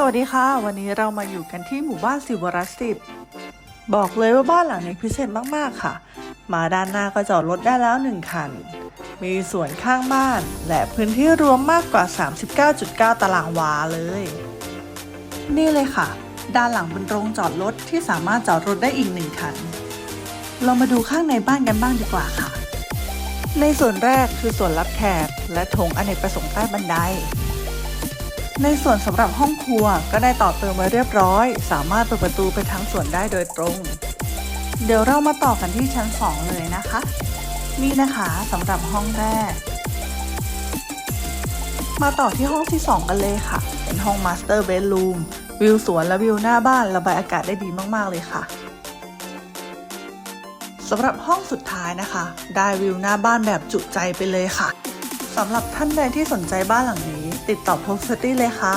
สวัสดีค่ะ วันนี้เรามาอยู่กันที่หมู่บ้านสิวรัสติบบอกเลยว่าบ้านหลังนี้พิเศษมากๆค่ะ มาด้านหน้าก็จอดรถได้แล้วหนึ่งคัน มีสวนข้างบ้าน และพื้นที่รวมมากกว่า 39.9 ตารางวาเลย นี่เลยค่ะ ด้านหลังเป็นโรงจอดรถที่สามารถจอดรถได้อีกหนึ่งคัน เรามาดูข้างในบ้านกันบ้างดีกว่าค่ะ ในส่วนแรกคือส่วนรับแขกและโถงอเนกประสงค์ใต้บันได ในส่วนสำหรับห้องครัวก็ได้ต่อเติมไว้เรียบร้อย สามารถเปิดประตูไปทั้งส่วนได้โดยตรง เดี๋ยวเรามาต่อกันที่ชั้น 2 เลยนะคะ นี่นะคะสำหรับห้องแรก มาต่อที่ห้องที่ 2 กันเลยค่ะ เป็นห้องมาสเตอร์เบดรูมวิวสวนและวิวหน้าบ้านระบายอากาศได้ดีมาก ๆ เลยค่ะสำหรับห้องสุดท้ายนะคะ ได้วิวหน้าบ้านแบบจุใจไปเลยค่ะสำหรับท่านใดที่สนใจบ้านหลังนี้ ติดต่อโพสต์ตี้เลยค่ะ